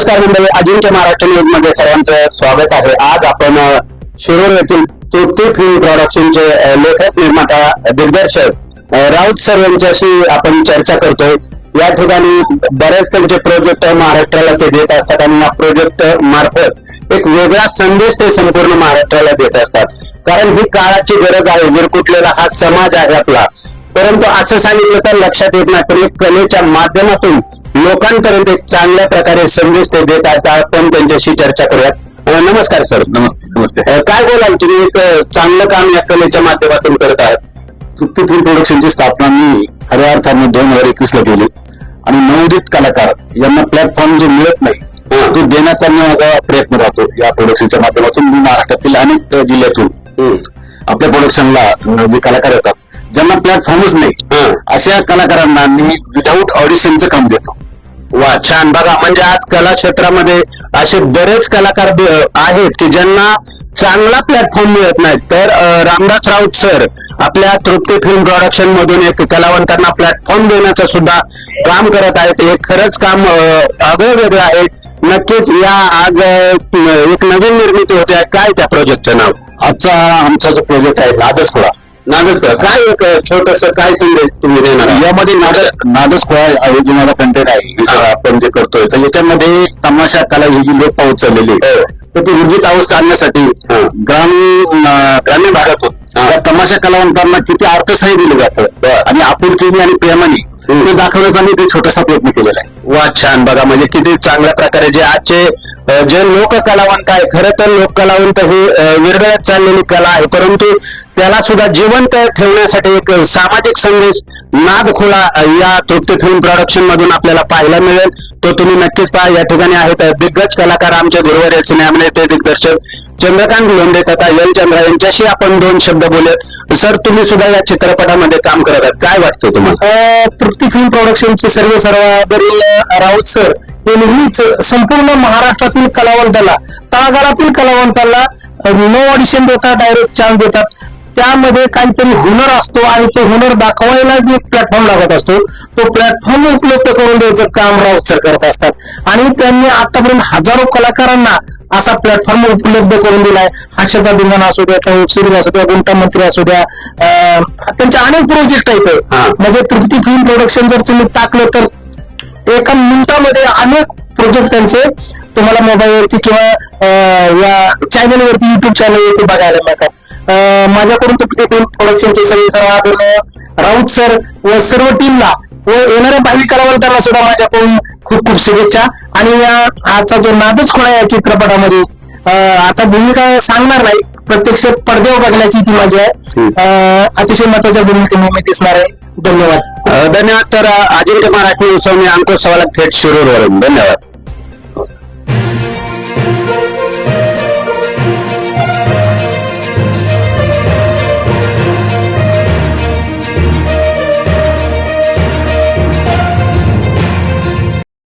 नमस्कार मंडळी अजिंक्य महाराष्ट्र न्यूजमध्ये सर्वांचं स्वागत आहे. आज आपण शिरूर येथील तृप्ती फिल्म प्रोडक्शनचे लेखक निर्माता दिग्दर्शक राऊत सर यांच्याशी आपण चर्चा करतोय. या ठिकाणी बरेच त्यांचे प्रोजेक्ट महाराष्ट्राला ते देत असतात आणि या प्रोजेक्ट मार्फत एक वेगळा संदेश ते संपूर्ण महाराष्ट्राला देत असतात. कारण ही काळाची गरज आहे विरकुटलेला हा समाज आहे आपला. परंतु असं सांगितलं तर लक्षात येत नाही पण एक कलेच्या माध्यमातून लोकांपर्यंत एक चांगल्या प्रकारे संदेश ते देत आहेत आपण त्यांच्याशी चर्चा करूयात. नमस्कार सर. नमस्ते नमस्ते. काय बोलाल तुम्ही? एक चांगलं काम या कलेच्या माध्यमातून करत आहात. तृप्ती फिल्म प्रोडक्शनची स्थापना मी खऱ्या अर्थाने दोन हजार एकवीस ला केली. आणि नवोदित कलाकार यांना प्लॅटफॉर्म जो मिळत नाही. तो देण्याचा मी माझा प्रयत्न राहतो या प्रोडक्शनच्या माध्यमातून. मी महाराष्ट्रातील अनेक जिल्ह्यातून. आपल्या प्रोडक्शनला जे कलाकार येतात ज्यांना प्लॅटफॉर्मच नाही. अशा कलाकारांना मी विदाऊट ऑडिशनचं काम देतो. वा छान. बघा म्हणजे आज कला क्षेत्रामध्ये असे बरेच कलाकार आहेत की ज्यांना चांगला प्लॅटफॉर्म मिळत नाही. तर रामदास राऊत सर आपल्या तृप्ती फिल्म प्रोडक्शन मधून एक कलावंतांना प्लॅटफॉर्म देण्याचं सुद्धा काम करत आहेत. हे खरंच काम आगळं वेगळं आहे. नक्कीच या आज एक नवीन निर्मिती होते. काय त्या प्रोजेक्टचं नाव? आजचा आमचा जो प्रोजेक्ट आहे नादच नागरिक काय एक छोटस काय संदेश तुम्ही देणार आहात? यामध्ये नाद नादच खोळा आहे जो माझा कंटेंट आहे हा. आपण जे करतोय तर याच्यामध्ये तमाशा कला ही जी लोप पावत चाललेली आहे हो. तर ती ऊर्जित अवस्था आणण्यासाठी हा. ग्रामीण अं, ग्रामीण भागातून हा. त्या तमाशा कलावंतांना किती अर्थसहाय्य दिलं जातं बरं. आणि आपुलकीने आणि प्रेमाने हम्म. ते दाखवण्याचा मी ते छोटासा प्रयत्न केलेला आहे वा छान बघा म्हणजे किती चांगल्या प्रकारे जे आजचे अ, जे लोक कलावंत आहे खरं तर लोक कलावंत ही अ, विरघळत चाललेली कला आहे परंतु त्याला सुद्धा जिवंत ठेवण्यासाठी एक सामाजिक संदेश नादखुला या तृप्ती फिल्म प्रोडक्शन मधून आपल्याला पाहायला मिळेल. तो तुम्ही नक्कीच पहा. या ठिकाणी आहेत दिग्गज कलाकार आमच्या गुरुवार सिनेमानेते दिग्दर्शक चंद्रकांत लोंढे तथा एल चंद्रा यांच्याशी आपण दोन शब्द बोलत सर तुम्ही सुद्धा या चित्रपटामध्ये काम करत आहात. काय वाटतं तुम्हाला? तृप्ती फिल्म प्रोडक्शनचे सर्व सर्वांवरील राऊत सर हे नेहमीच संपूर्ण महाराष्ट्रातील कलावंताला तळागाळातील कलावंताला नो ऑडिशन देतात डायरेक्ट चान्स देतात. त्यामध्ये काहीतरी हुनर असतो आणि तो हुनर दाखवायला जे प्लॅटफॉर्म लागत असतो तो प्लॅटफॉर्म उपलब्ध करून द्यायचं काम राऊत सर करत असतात. आणि त्यांनी आतापर्यंत हजारो कलाकारांना असा प्लॅटफॉर्म उपलब्ध करून दिलाय. हास्याचा धिंगाणा असू द्या किंवा वेबसिरीज असू द्या गुंटा मंत्री असू द्या त्यांचे अनेक प्रोजेक्ट आहेत. म्हणजे तृप्ती फिल्म प्रोडक्शन जर तुम्ही टाकलं तर एका मिनिटामध्ये अनेक प्रोजेक्ट त्यांचे तुम्हाला मोबाईलवरती किंवा या चॅनलवरती युट्यूब चॅनलवरती बघायला मिळतात. माझ्याकडून तुमचे टीम प्रोडक्शनचे सगळे सर्व राऊत सर व सर्व टीमला व येणाऱ्या भावी कलावंतांना सुद्धा माझ्याकडून खूप खूप शुभेच्छा. आणि या आजचा जो नादच खोळा या चित्रपटामध्ये आता भूमिका सांगणार नाही. प्रत्यक्ष पडद्यावर बघण्याची ती माझी आहे. अतिशय महत्त्वाच्या भूमिकेने मी दिसणार आहे. धन्यवाद. धन्यवाद. तर अजिंक्य मराठी उत्सव मी अंकुश सवाला थेट शिरूरवरून. धन्यवाद.